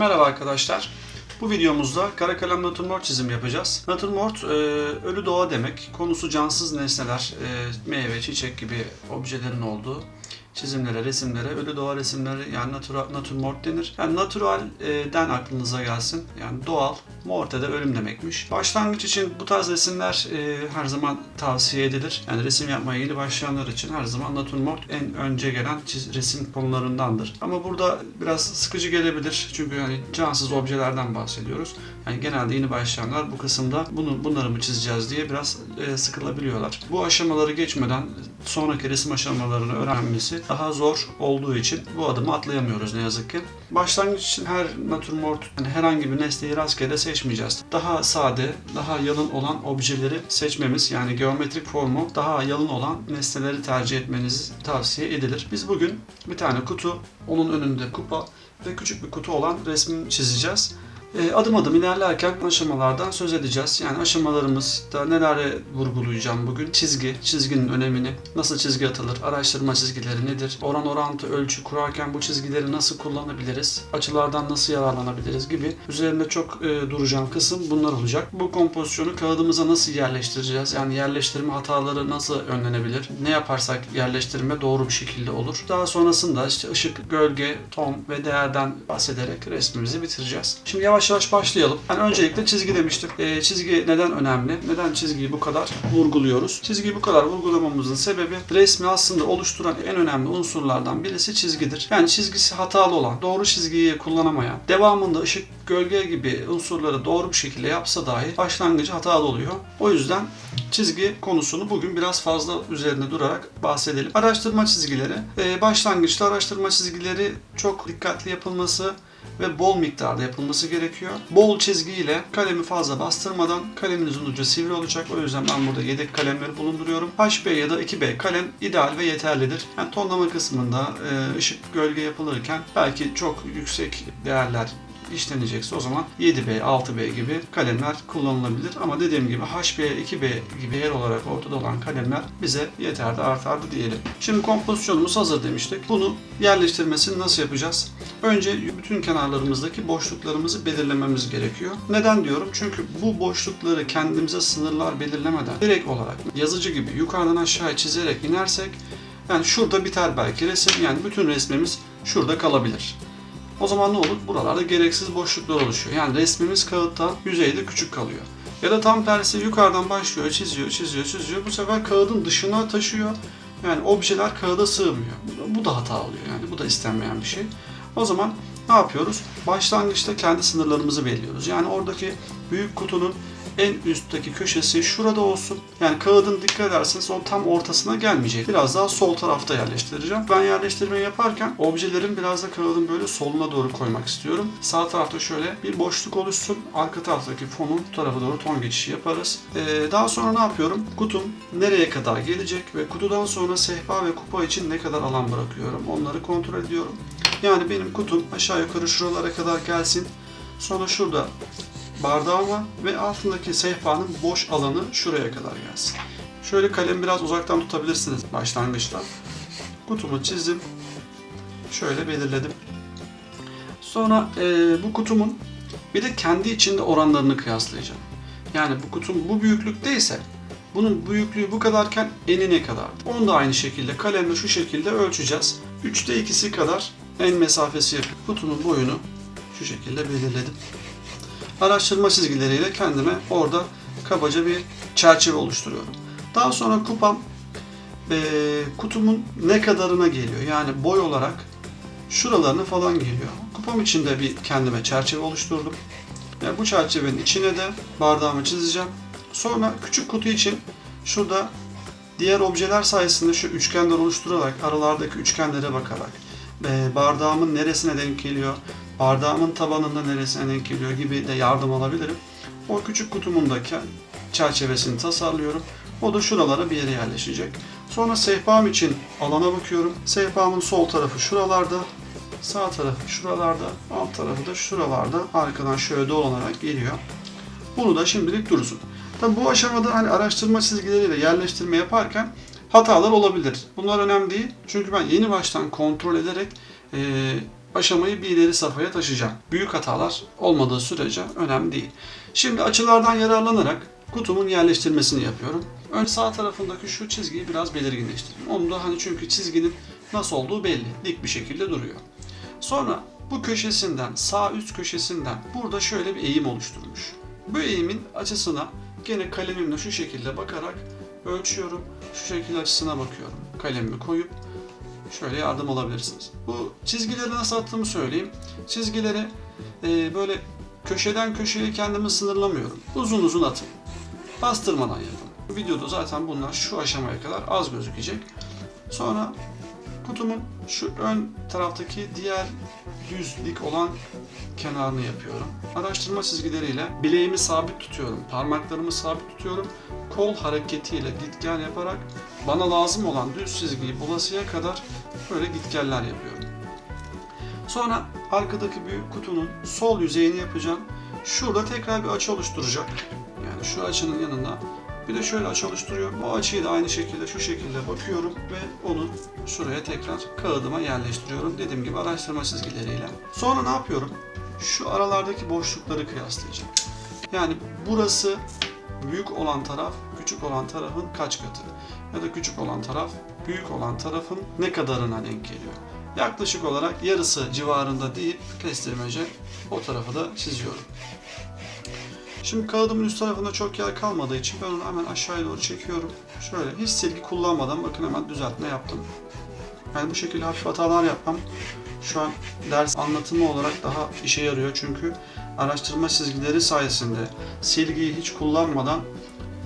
Merhaba arkadaşlar. Bu videomuzda kara kalem natürmort çizim yapacağız. Natürmort e, ölü doğa demek. Konusu cansız nesneler, e, meyve, çiçek gibi objelerin olduğu çizimlere, resimlere, ölü doğa resimleri yani natura, natürmort denir. Yani naturalden aklınıza gelsin. Yani doğal, morte de ölüm demekmiş. Başlangıç için bu tarz resimler e, her zaman tavsiye edilir. Yani resim yapmaya yeni başlayanlar için her zaman natürmort en önce gelen çiz, resim konularındandır. Ama burada biraz sıkıcı gelebilir. Çünkü yani cansız objelerden bahsediyoruz. Yani genelde yeni başlayanlar bu kısımda bunu bunları mı çizeceğiz diye biraz e, sıkılabiliyorlar. Bu aşamaları geçmeden sonraki resim aşamalarını öğrenmesi daha zor olduğu için bu adımı atlayamıyoruz ne yazık ki. Başlangıç için her natürmort yani herhangi bir nesneyi rastgele seçmeyeceğiz. Daha sade, daha yalın olan objeleri seçmemiz yani geometrik formu daha yalın olan nesneleri tercih etmenizi tavsiye edilir. Biz bugün bir tane kutu, onun önünde kupa ve küçük bir kutu olan resmini çizeceğiz. E, Adım adım ilerlerken aşamalardan söz edeceğiz. Yani aşamalarımızda neler vurgulayacağım bugün? Çizgi, çizginin önemini, nasıl çizgi atılır, araştırma çizgileri nedir, oran orantı ölçü kurarken bu çizgileri nasıl kullanabiliriz, açılardan nasıl yararlanabiliriz gibi üzerinde çok e, duracağım kısım bunlar olacak. Bu kompozisyonu kağıdımıza nasıl yerleştireceğiz? Yani yerleştirme hataları nasıl önlenebilir? Ne yaparsak yerleştirme doğru bir şekilde olur. Daha sonrasında işte ışık, gölge, ton ve değerden bahsederek resmimizi bitireceğiz. Şimdi yavaş yavaş başlayalım. Yani öncelikle çizgi demiştim. Ee, çizgi neden önemli? Neden çizgiyi bu kadar vurguluyoruz? Çizgiyi bu kadar vurgulamamızın sebebi resmi aslında oluşturan en önemli unsurlardan birisi çizgidir. Yani çizgisi hatalı olan, doğru çizgiyi kullanamayan, devamında ışık, gölge gibi unsurları doğru bir şekilde yapsa dahi başlangıcı hatalı oluyor. O yüzden çizgi konusunu bugün biraz fazla üzerinde durarak bahsedelim. Araştırma çizgileri. Ee, başlangıçta araştırma çizgileri çok dikkatli yapılması ve bol miktarda yapılması gerekiyor. Bol çizgiyle kalemi fazla bastırmadan kaleminizin ucu sivri olacak. O yüzden ben burada yedek kalemleri bulunduruyorum. HB ya da 2B kalem ideal ve yeterlidir. Yani tonlama kısmında e, ışık gölge yapılırken belki çok yüksek değerler işlenecekse o zaman 7B, 6B gibi kalemler kullanılabilir. Ama dediğim gibi HB, 2B gibi yer olarak ortada olan kalemler bize yeterli artardı diyelim. Şimdi kompozisyonumuz hazır demiştik. Bunu yerleştirmesini nasıl yapacağız? Önce bütün kenarlarımızdaki boşluklarımızı belirlememiz gerekiyor. Neden diyorum? Çünkü bu boşlukları kendimize sınırlar belirlemeden direkt olarak yazıcı gibi yukarıdan aşağıya çizerek inersek yani şurada biter belki resim. Yani bütün resmimiz şurada kalabilir. O zaman ne olur? Buralarda gereksiz boşluklar oluşuyor. Yani resmimiz kağıtta yüzeyde küçük kalıyor. Ya da tam tersi yukarıdan başlıyor, çiziyor, çiziyor, çiziyor. Bu sefer kağıdın dışına taşıyor. Yani objeler kağıda sığmıyor. Bu da hata oluyor yani. Bu da istenmeyen bir şey. O zaman ne yapıyoruz? Başlangıçta kendi sınırlarımızı belirliyoruz. Yani oradaki büyük kutunun en üstteki köşesi şurada olsun. Yani kağıdın dikkat ederseniz o tam ortasına gelmeyecek. Biraz daha sol tarafta yerleştireceğim. Ben yerleştirmeyi yaparken objelerin biraz da kağıdın böyle soluna doğru koymak istiyorum. Sağ tarafta şöyle bir boşluk oluşsun. Arka taraftaki fonun bu tarafa doğru ton geçişi yaparız. Ee, daha sonra ne yapıyorum? Kutum nereye kadar gelecek ve kutudan sonra sehpa ve kupa için ne kadar alan bırakıyorum. Onları kontrol ediyorum. Yani benim kutum aşağı yukarı şuralara kadar gelsin. Sonra şurada bardağıma ve altındaki sehpanın boş alanı şuraya kadar gelsin. Şöyle kalemi biraz uzaktan tutabilirsiniz başlangıçta. Kutumu çizdim. Şöyle belirledim. Sonra e, bu kutumun bir de kendi içinde oranlarını kıyaslayacağım. Yani bu kutum bu büyüklükteyse bunun büyüklüğü bu kadarken eni ne kadar? Onu da aynı şekilde kalemle şu şekilde ölçeceğiz. 3'te 2'si kadar en mesafesi yapıyor. Kutunun boyunu şu şekilde belirledim araştırma çizgileriyle kendime orada kabaca bir çerçeve oluşturuyorum. Daha sonra kupam e, kutumun ne kadarına geliyor. Yani boy olarak şuralarına falan geliyor. Kupam içinde bir kendime çerçeve oluşturdum. Yani bu çerçevenin içine de bardağımı çizeceğim. Sonra küçük kutu için şurada diğer objeler sayesinde şu üçgenler oluşturarak aralardaki üçgenlere bakarak e, bardağımın neresine denk geliyor, bardağımın tabanında neresine denk geliyor gibi de yardım alabilirim. O küçük kutumun çerçevesini tasarlıyorum. O da şuralara bir yere yerleşecek. Sonra sehpam için alana bakıyorum. Sehpamın sol tarafı şuralarda, sağ tarafı şuralarda, alt tarafı da şuralarda arkadan şöyle dolanarak geliyor. Bunu da şimdilik dursun. Tabi bu aşamada hani araştırma çizgileriyle yerleştirme yaparken hatalar olabilir. Bunlar önemli değil. Çünkü ben yeni baştan kontrol ederek e, aşamayı bir ileri safhaya taşıyacağım. Büyük hatalar olmadığı sürece önemli değil. Şimdi açılardan yararlanarak kutumun yerleştirmesini yapıyorum. Önce sağ tarafındaki şu çizgiyi biraz belirginleştireyim. Onu da hani çünkü çizginin nasıl olduğu belli. Dik bir şekilde duruyor. Sonra bu köşesinden, sağ üst köşesinden burada şöyle bir eğim oluşturmuş. Bu eğimin açısına gene kalemimle şu şekilde bakarak ölçüyorum. Şu şekilde açısına bakıyorum. Kalemimi koyup şöyle yardım alabilirsiniz. Bu çizgileri nasıl attığımı söyleyeyim. Çizgileri e, böyle köşeden köşeye kendimi sınırlamıyorum. Uzun uzun atın. Bastırmadan yapın. Videoda zaten bunlar şu aşamaya kadar az gözükecek. Sonra kutumun şu ön taraftaki diğer düzlik olan kenarını yapıyorum. Araştırma çizgileriyle bileğimi sabit tutuyorum, parmaklarımı sabit tutuyorum. Kol hareketiyle gitgel yaparak bana lazım olan düz çizgiyi bulasıya kadar böyle gitgeller yapıyorum. Sonra arkadaki büyük kutunun sol yüzeyini yapacağım. Şurada tekrar bir açı oluşturacak. Yani şu açının yanında bir de şöyle açı oluşturuyorum. O açıyı da aynı şekilde şu şekilde bakıyorum ve onu şuraya tekrar kağıdıma yerleştiriyorum. Dediğim gibi araştırma çizgileriyle. Sonra ne yapıyorum? Şu aralardaki boşlukları kıyaslayacağım. Yani burası büyük olan taraf küçük olan tarafın kaç katı? Ya da küçük olan taraf büyük olan tarafın ne kadarına denk geliyor? Yaklaşık olarak yarısı civarında deyip kestirmece o tarafı da çiziyorum. Şimdi kağıdımın üst tarafında çok yer kalmadığı için ben onu hemen aşağıya doğru çekiyorum. Şöyle hiç silgi kullanmadan bakın hemen düzeltme yaptım. Yani bu şekilde hafif hatalar yapmam şu an ders anlatımı olarak daha işe yarıyor çünkü araştırma çizgileri sayesinde silgiyi hiç kullanmadan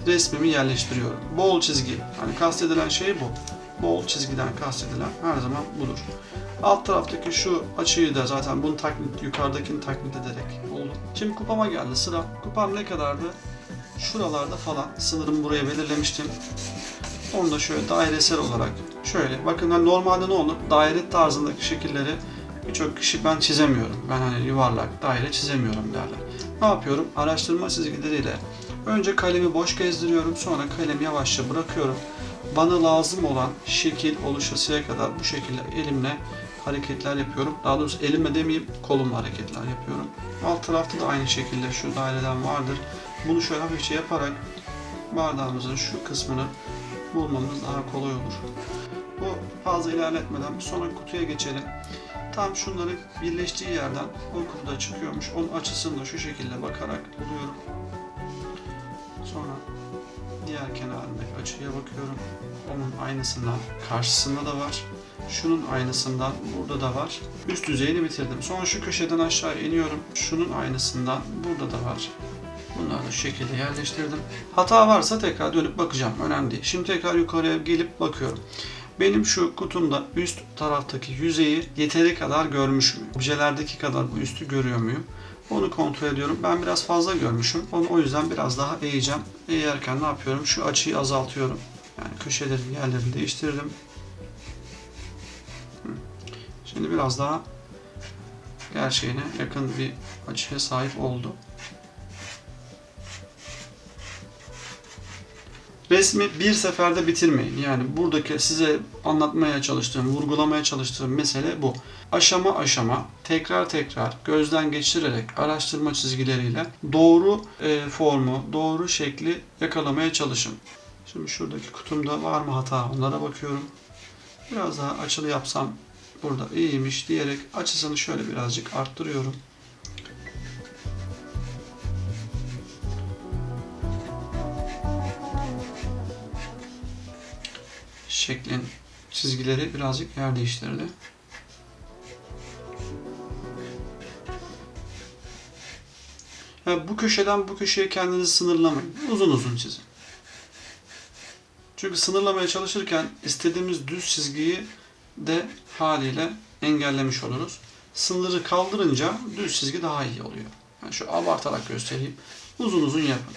resmimi yerleştiriyorum. Bol çizgi. Hani kastedilen şey bu. Bol çizgiden kastedilen her zaman budur. Alt taraftaki şu açıyı da zaten bunu taklit, yukarıdakini taklit ederek oldu. Şimdi kupama geldi sıra. Kupam ne kadardı? Şuralarda falan. Sınırımı buraya belirlemiştim. Onu da şöyle dairesel olarak şöyle. Bakın hani normalde ne olur? Daire tarzındaki şekilleri birçok kişi ben çizemiyorum. Ben hani yuvarlak daire çizemiyorum derler. Ne yapıyorum? Araştırma çizgileriyle önce kalemi boş gezdiriyorum. Sonra kalemi yavaşça bırakıyorum. Bana lazım olan şekil oluşasıya kadar bu şekilde elimle hareketler yapıyorum. Daha doğrusu elimle demeyeyim kolumla hareketler yapıyorum. Alt tarafta da aynı şekilde şu daireden vardır. Bunu şöyle hafifçe yaparak bardağımızın şu kısmını bulmamız daha kolay olur. Bu fazla ilerletmeden bir sonraki kutuya geçelim. Tam şunların birleştiği yerden o kutuda çıkıyormuş. Onun açısını da şu şekilde bakarak buluyorum. Sonra diğer kenarındaki açıya bakıyorum. Onun aynısından karşısında da var. Şunun aynısından burada da var. Üst yüzeyini bitirdim. Sonra şu köşeden aşağı iniyorum. Şunun aynısından burada da var. Bunları şu şekilde yerleştirdim. Hata varsa tekrar dönüp bakacağım. Önemli değil. Şimdi tekrar yukarıya gelip bakıyorum. Benim şu kutumda üst taraftaki yüzeyi yeteri kadar görmüş müyüm? Objelerdeki kadar bu üstü görüyor muyum? Onu kontrol ediyorum. Ben biraz fazla görmüşüm. Onu o yüzden biraz daha eğeceğim. Eğerken ne yapıyorum? Şu açıyı azaltıyorum. Yani köşelerin yerlerini değiştirdim. Şimdi biraz daha gerçeğine yakın bir açıya sahip oldu. Resmi bir seferde bitirmeyin. Yani buradaki size anlatmaya çalıştığım, vurgulamaya çalıştığım mesele bu. Aşama aşama, tekrar tekrar gözden geçirerek araştırma çizgileriyle doğru e, formu, doğru şekli yakalamaya çalışın. Şimdi şuradaki kutumda var mı hata onlara bakıyorum. Biraz daha açılı yapsam burada iyiymiş diyerek açısını şöyle birazcık arttırıyorum. Şeklin çizgileri birazcık yer değiştirdi. Yani bu köşeden bu köşeye kendinizi sınırlamayın. Uzun uzun çizin. Çünkü sınırlamaya çalışırken istediğimiz düz çizgiyi de haliyle engellemiş oluruz. Sınırı kaldırınca düz çizgi daha iyi oluyor. Yani şu abartarak göstereyim. Uzun uzun yapın.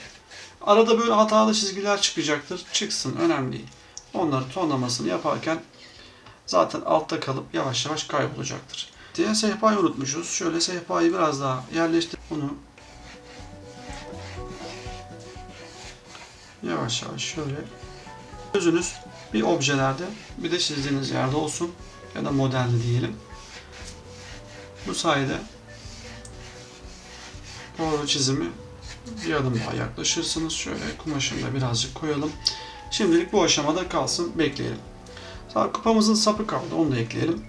Arada böyle hatalı çizgiler çıkacaktır. Çıksın önemli değil. Onları tonlamasını yaparken zaten altta kalıp yavaş yavaş kaybolacaktır. Diğer sehpayı unutmuşuz. Şöyle sehpayı biraz daha yerleştir. Bunu yavaş yavaş şöyle gözünüz bir objelerde bir de çizdiğiniz yerde olsun ya da modelde diyelim. Bu sayede doğru çizimi bir adım daha yaklaşırsınız. Şöyle kumaşını da birazcık koyalım. Şimdilik bu aşamada kalsın, bekleyelim. Sonra kupamızın sapı kaldı, onu da ekleyelim.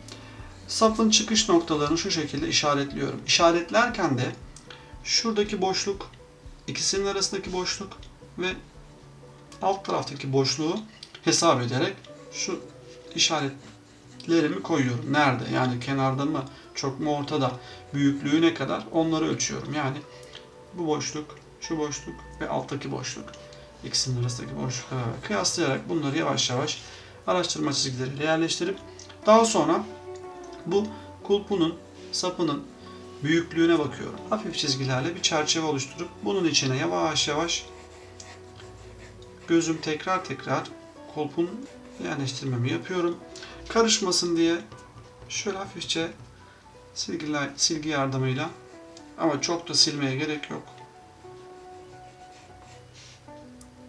Sapın çıkış noktalarını şu şekilde işaretliyorum. İşaretlerken de şuradaki boşluk, ikisinin arasındaki boşluk ve alt taraftaki boşluğu hesap ederek şu işaretlerimi koyuyorum. Nerede? Yani kenarda mı, çok mu ortada, büyüklüğü ne kadar onları ölçüyorum. Yani bu boşluk, şu boşluk ve alttaki boşluk. İkisinin arasındaki boşluklara kıyaslayarak bunları yavaş yavaş araştırma çizgileriyle yerleştirip daha sonra bu kulpunun, sapının büyüklüğüne bakıyorum. Hafif çizgilerle bir çerçeve oluşturup bunun içine yavaş yavaş gözüm tekrar tekrar kulpun yerleştirmemi yapıyorum. Karışmasın diye şöyle hafifçe silgiler, silgi yardımıyla ama çok da silmeye gerek yok.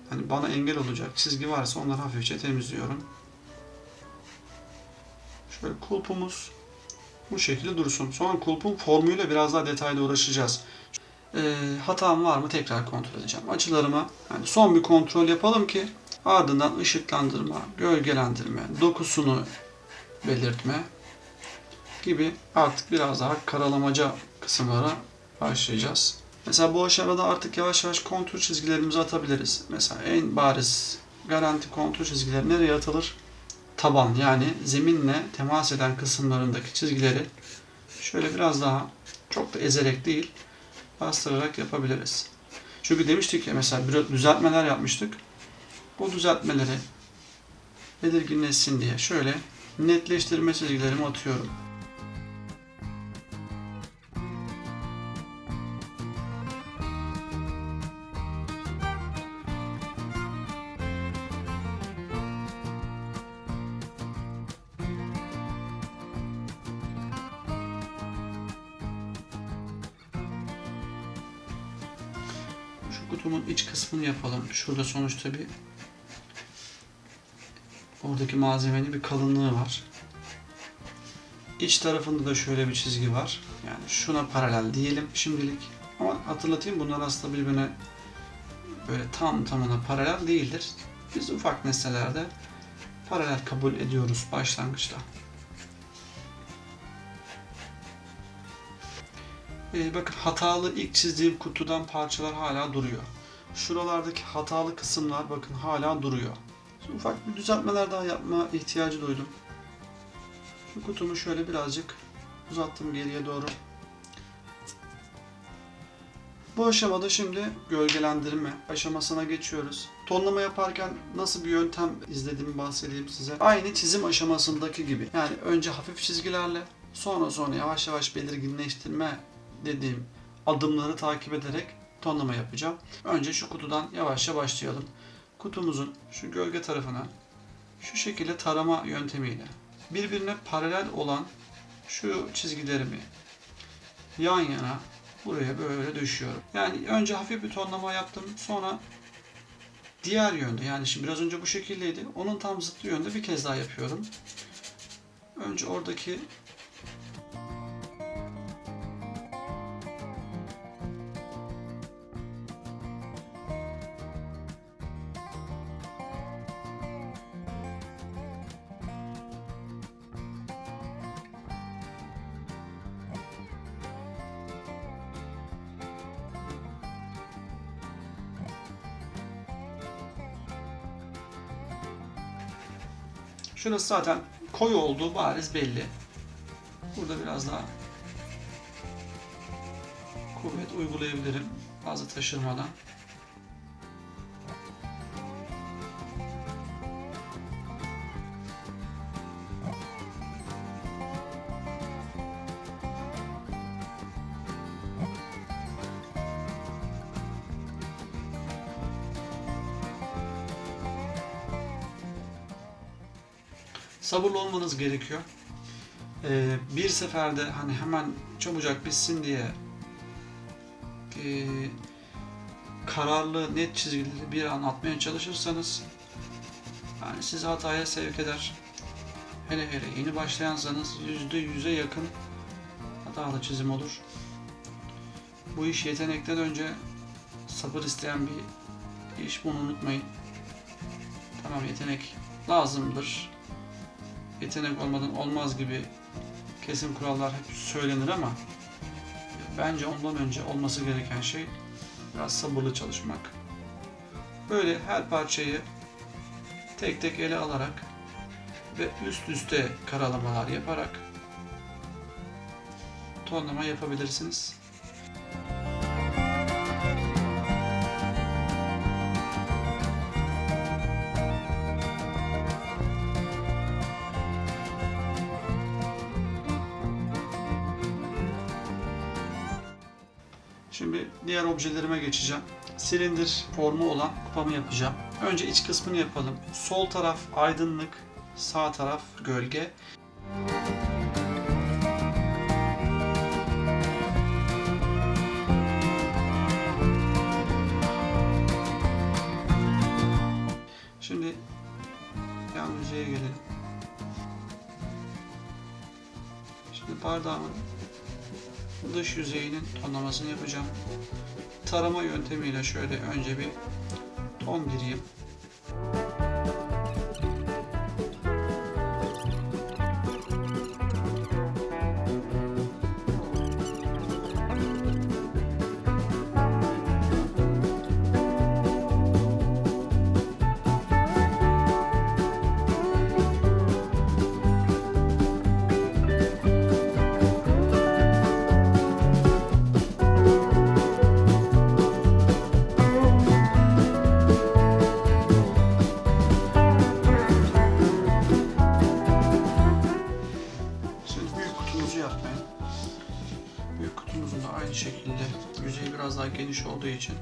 Hani bana engel olacak çizgi varsa onları hafifçe temizliyorum. Şöyle kulpumuz bu şekilde dursun. Sonra kulpun formuyla biraz daha detaylı uğraşacağız. Ee, hatam var mı tekrar kontrol edeceğim. Açılarıma yani son bir kontrol yapalım ki ardından ışıklandırma, gölgelendirme, dokusunu belirtme gibi artık biraz daha karalamaca kısımlara başlayacağız. Mesela bu aşamada artık yavaş yavaş kontur çizgilerimizi atabiliriz. Mesela en bariz garanti kontur çizgileri nereye atılır? Taban yani zeminle temas eden kısımlarındaki çizgileri şöyle biraz daha çok da ezerek değil bastırarak yapabiliriz. Çünkü demiştik ya mesela bir düzeltmeler yapmıştık. Bu düzeltmeleri belirginleşsin diye şöyle netleştirme çizgilerimi atıyorum. Kutumun iç kısmını yapalım. Şurada sonuçta bir oradaki malzemenin bir kalınlığı var. İç tarafında da şöyle bir çizgi var. Yani şuna paralel diyelim şimdilik. Ama hatırlatayım bunlar aslında birbirine böyle tam tamına paralel değildir. Biz ufak nesnelerde paralel kabul ediyoruz başlangıçta. Ee, bakın hatalı ilk çizdiğim kutudan parçalar hala duruyor. Şuralardaki hatalı kısımlar bakın hala duruyor. Şimdi ufak bir düzeltmeler daha yapma ihtiyacı duydum. Şu kutumu şöyle birazcık uzattım geriye doğru. Bu aşamada şimdi gölgelendirme aşamasına geçiyoruz. Tonlama yaparken nasıl bir yöntem izlediğimi bahsedeyim size. Aynı çizim aşamasındaki gibi. Yani önce hafif çizgilerle sonra sonra yavaş yavaş belirginleştirme dediğim adımları takip ederek tonlama yapacağım. Önce şu kutudan yavaşça başlayalım. Kutumuzun şu gölge tarafına şu şekilde tarama yöntemiyle birbirine paralel olan şu çizgilerimi yan yana buraya böyle düşüyorum. Yani önce hafif bir tonlama yaptım. Sonra diğer yönde yani şimdi biraz önce bu şekildeydi. Onun tam zıttı yönde bir kez daha yapıyorum. Önce oradaki Şurası zaten koyu olduğu bariz belli. Burada biraz daha kuvvet uygulayabilirim fazla taşırmadan. Sabırlı olmanız gerekiyor. Ee, bir seferde hani hemen çabucak bitsin diye e, kararlı, net çizgileri bir an atmaya çalışırsanız yani sizi hataya sevk eder. Hele hele yeni başlayansanız yüzde yüze yakın hatalı çizim olur. Bu iş yetenekten önce sabır isteyen bir iş bunu unutmayın. Tamam yetenek lazımdır. Yetenek olmadan olmaz gibi kesin kurallar hep söylenir ama bence ondan önce olması gereken şey biraz sabırlı çalışmak. Böyle her parçayı tek tek ele alarak ve üst üste karalamalar yaparak tonlama yapabilirsiniz. Şimdi diğer objelerime geçeceğim. Silindir formu olan kupamı yapacağım. Önce iç kısmını yapalım. Sol taraf aydınlık, sağ taraf gölge. Şimdi yan yüzeye gelelim. Şimdi bardağımın dış yüzeyinin tonlamasını yapacağım. Tarama yöntemiyle şöyle önce bir ton gireyim. Biraz daha geniş olduğu için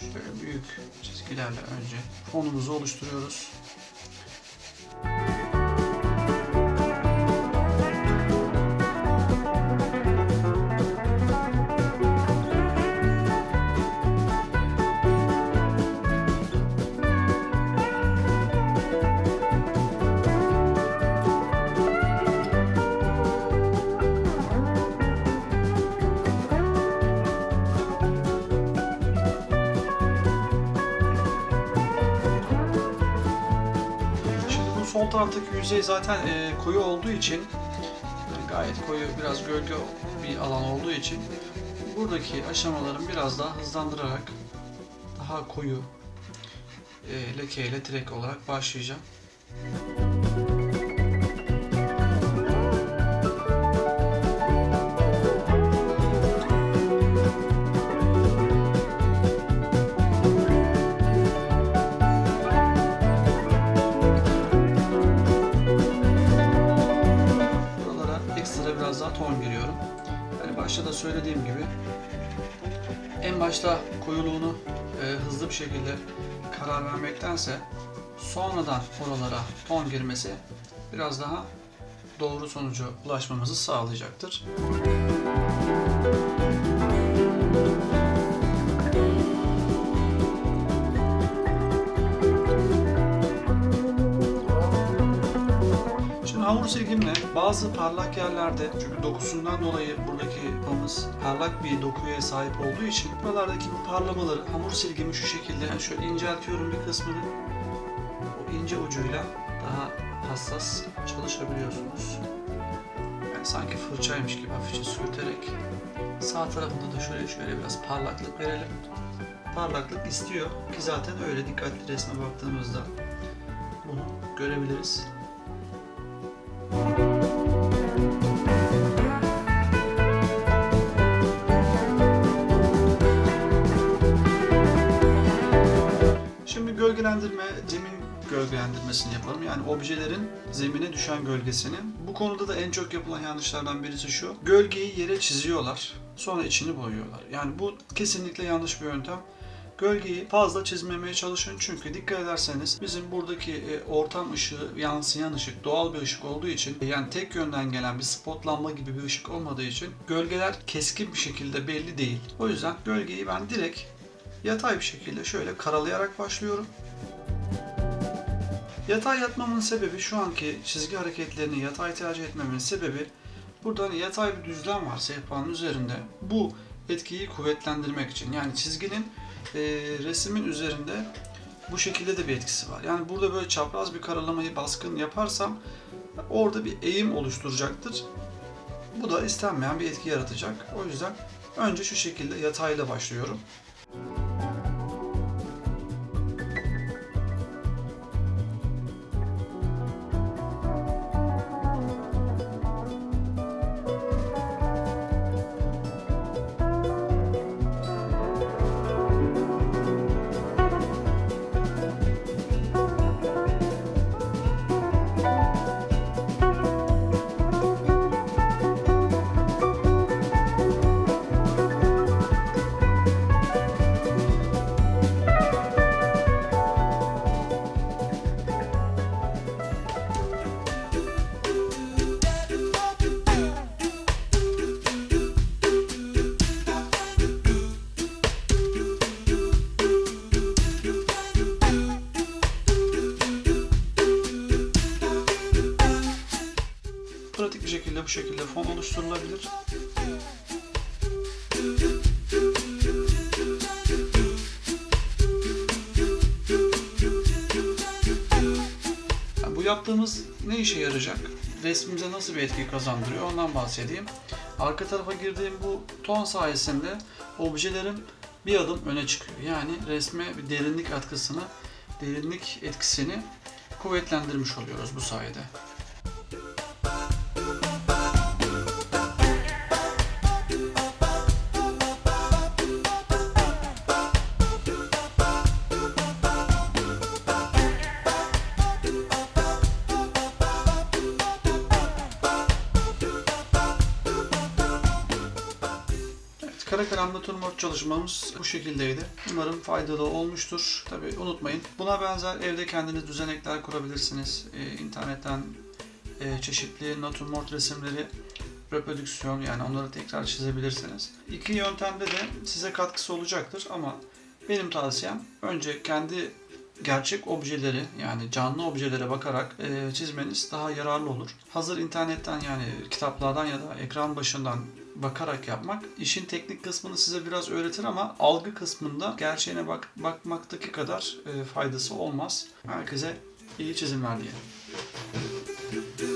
şöyle büyük çizgilerle önce fonumuzu oluşturuyoruz. Yüzey zaten e, koyu olduğu için gayet koyu biraz gölge bir alan olduğu için buradaki aşamaların biraz daha hızlandırarak daha koyu e, lekeyle direkt olarak başlayacağım. Ton giriyorum. Yani başta da söylediğim gibi en başta koyuluğunu e, hızlı bir şekilde karar vermektense sonradan oralara ton girmesi biraz daha doğru sonuca ulaşmamızı sağlayacaktır. Şimdi hamur silgimle bazı parlak yerlerde çünkü dokusundan dolayı buradaki pamız parlak bir dokuya sahip olduğu için buralardaki bu parlamaları hamur silgimi şu şekilde yani şöyle inceltiyorum bir kısmını o ince ucuyla daha hassas çalışabiliyorsunuz. Yani sanki fırçaymış gibi hafifçe sürterek sağ tarafında da şöyle şöyle biraz parlaklık verelim. Parlaklık istiyor ki zaten öyle dikkatli resme baktığımızda bunu görebiliriz. Şimdi gölgelendirme, zemin gölgelendirmesini yapalım. Yani objelerin zemine düşen gölgesini. Bu konuda da en çok yapılan yanlışlardan birisi şu. Gölgeyi yere çiziyorlar. Sonra içini boyuyorlar. Yani bu kesinlikle yanlış bir yöntem. Gölgeyi fazla çizmemeye çalışın çünkü dikkat ederseniz bizim buradaki e, ortam ışığı, yansıyan ışık doğal bir ışık olduğu için yani tek yönden gelen bir spotlanma gibi bir ışık olmadığı için gölgeler keskin bir şekilde belli değil. O yüzden gölgeyi ben direkt yatay bir şekilde şöyle karalayarak başlıyorum. Yatay yatmamın sebebi şu anki çizgi hareketlerini yatay tercih etmemin sebebi Burada hani yatay bir düzlem var sehpanın üzerinde. Bu etkiyi kuvvetlendirmek için. Yani çizginin e, resmin üzerinde bu şekilde de bir etkisi var. Yani burada böyle çapraz bir karalamayı baskın yaparsam orada bir eğim oluşturacaktır. Bu da istenmeyen bir etki yaratacak. O yüzden önce şu şekilde yatayla başlıyorum. Pratik yaptığımız ne işe yarayacak? Resmimize nasıl bir etki kazandırıyor ondan bahsedeyim. Arka tarafa girdiğim bu ton sayesinde objelerim bir adım öne çıkıyor. Yani resme bir derinlik atkısını, derinlik etkisini kuvvetlendirmiş oluyoruz bu sayede. Natürmort çalışmamız bu şekildeydi. Umarım faydalı olmuştur. Tabi unutmayın. Buna benzer evde kendiniz düzenekler kurabilirsiniz. Ee, internetten e, çeşitli natürmort resimleri reprodüksiyon yani onları tekrar çizebilirsiniz. İki yöntemde de size katkısı olacaktır ama benim tavsiyem önce kendi gerçek objeleri yani canlı objelere bakarak e, çizmeniz daha yararlı olur. Hazır internetten yani kitaplardan ya da ekran başından bakarak yapmak işin teknik kısmını size biraz öğretir ama algı kısmında gerçeğine bak bakmaktaki kadar e, faydası olmaz. Herkese iyi çizimler diyelim.